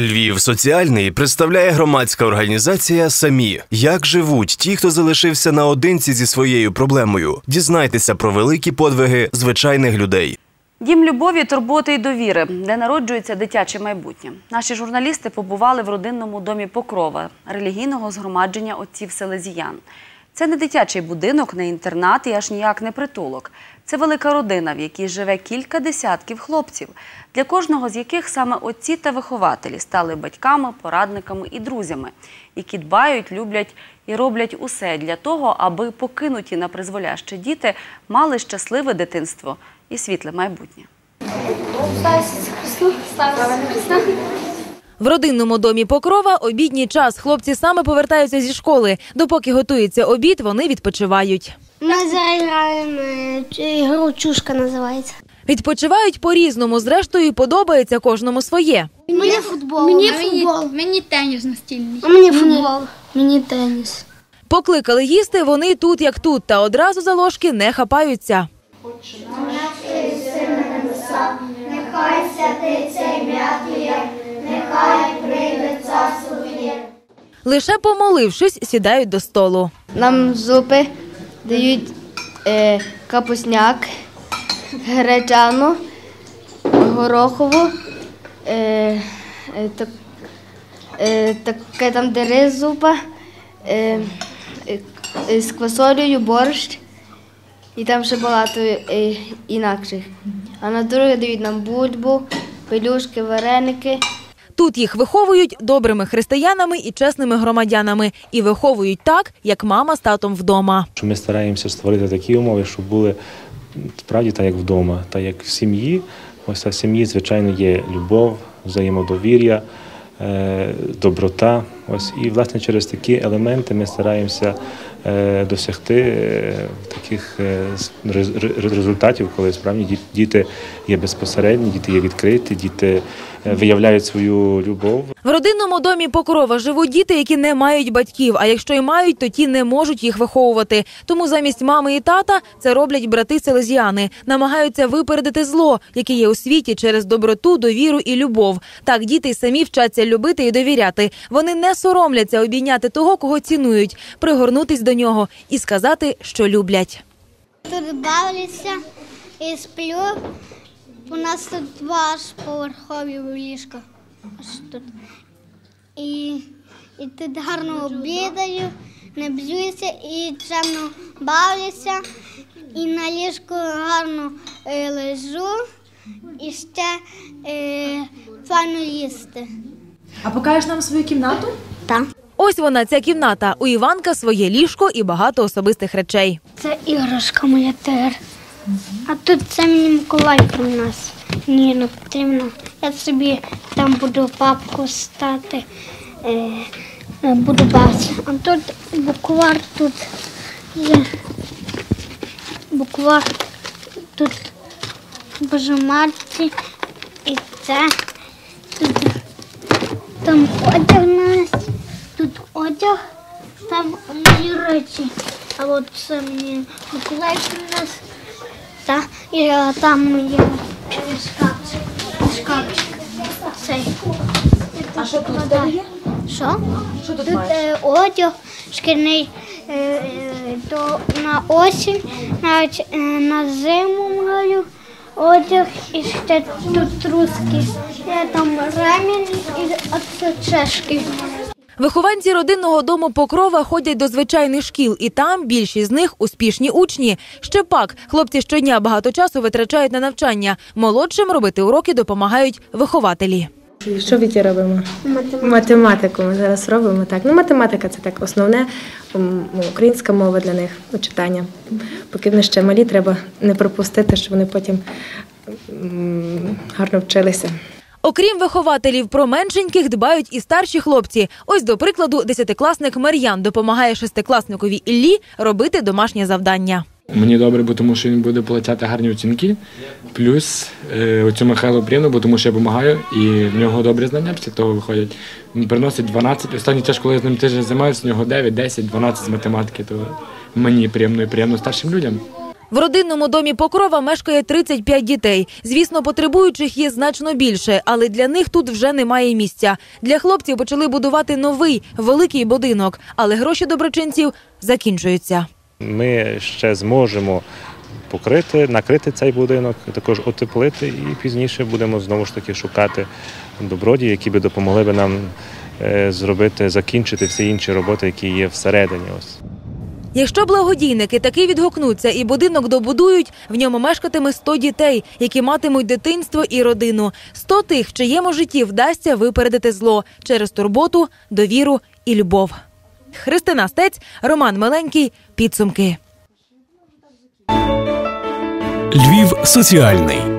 Львів соціальний представляє громадська організація Самі. Як живуть ті, хто залишився наодинці зі своєю проблемою? Дізнайтеся про великі подвиги звичайних людей. Дім любові, турботи і довіри, де народжується дитяче майбутнє. Наші журналісти побували в родинному домі Покрова, релігійного згромадження отців Селезіян. Це не дитячий будинок, не інтернат і аж ніяк не притулок. Це велика родина, в якій живе кілька десятків хлопців, для кожного з яких саме отці та вихователі стали батьками, порадниками і друзями, які дбають, люблять і роблять усе для того, аби покинуті на призволяще діти мали щасливе дитинство і світле майбутнє. В родинному домі Покрова обідній час. Хлопці саме повертаються зі школи. Допоки готується обід, вони відпочивають. Ми зараз граємо е, ігру чушка називається. Відпочивають по-різному. Зрештою, подобається кожному своє. Мені футбол. Мені футбол. Мені теніс настільний. А мені футбол. Мені теніс. Покликали їсти, вони тут як тут, та одразу за ложки не хапаються. Лише помолившись, сідають до столу. Нам зупи дають е, капусняк, гречану, горохову, е, е, так, е, таке там де зупа, е, е, з квасолею, борщ і там ще багато е, інакших. А на друге дають нам бульбу, пелюшки, вареники. Тут їх виховують добрими християнами і чесними громадянами. І виховують так, як мама з татом вдома. Ми стараємося створити такі умови, щоб були справді так, як вдома, так як в сім'ї. Ось в сім'ї, звичайно, є любов, взаємодовір'я, е, доброта. Ось і власне через такі елементи ми стараємося досягти е, таких е, результатів, коли справді ді- діти є безпосередні, діти є відкриті, діти е, виявляють свою любов. В родинному домі Покрова живуть діти, які не мають батьків. А якщо й мають, то ті не можуть їх виховувати. Тому замість мами і тата це роблять брати селезіяни. Намагаються випередити зло, яке є у світі через доброту, довіру і любов. Так діти й самі вчаться любити і довіряти. Вони не соромляться обійняти того, кого цінують, пригорнутись до нього і сказати, що люблять. Тут бавлюся і сплю. У нас тут два поверхові ліжка. Тут. І, і тут гарно обідаю, не б'юся і чемно бавлюся. І на ліжку гарно е, лежу і ще е, файно їсти. А покажеш нам свою кімнату? Так. Ось вона, ця кімната. У Іванка своє ліжко і багато особистих речей. Це іграшка моя тер. А тут це мені Миколай приніс. Ні, не потрібно. Я собі там буду папку стати, е, буду бавитися. А тут буквар тут є. Буквар тут божемарці і це. Тут там одяг у нас, тут одяг, там мої речі. А от це мені Миколай принес. Та, і там є е, шкафчик. Цей. А що тут є? Що? Що тут Тут маєш? е, одяг шкільний е, е, до, на осінь, навіть е, на зиму маю одяг і ще тут труски. Є там ремінь і оце чешки. Вихованці родинного дому Покрова ходять до звичайних шкіл, і там більшість з них успішні учні. Ще пак хлопці щодня багато часу витрачають на навчання. Молодшим робити уроки допомагають вихователі. Що Віті робимо? Математику ми зараз робимо так. Ну, математика це так основне, українська мова для них, ну, читання. Поки вони ще малі, треба не пропустити, щоб вони потім гарно вчилися. Окрім вихователів, про меншеньких дбають і старші хлопці. Ось, до прикладу, десятикласник Мар'ян допомагає шестикласникові Іллі робити домашнє завдання. Мені добре, бо тому що він буде получати гарні оцінки. Плюс е, оцю Михайлу приємно, бо тому що я допомагаю, і в нього добрі знання після того виходять. Він приносить 12. Останній час, коли я з ним тиждень займаюся, в нього 9, 10, 12 з математики. То мені приємно і приємно старшим людям. В родинному домі Покрова мешкає 35 дітей. Звісно, потребуючих є значно більше, але для них тут вже немає місця. Для хлопців почали будувати новий великий будинок, але гроші доброчинців закінчуються. Ми ще зможемо покрити, накрити цей будинок, також утеплити, і пізніше будемо знову ж таки шукати добродії, які би допомогли би нам е, зробити, закінчити всі інші роботи, які є всередині. Ось. Якщо благодійники таки відгукнуться і будинок добудують, в ньому мешкатиме 100 дітей, які матимуть дитинство і родину. 100 тих, в чиєму житті вдасться випередити зло через турботу, довіру і любов. Христина Стець, Роман Миленький. Підсумки. Львів соціальний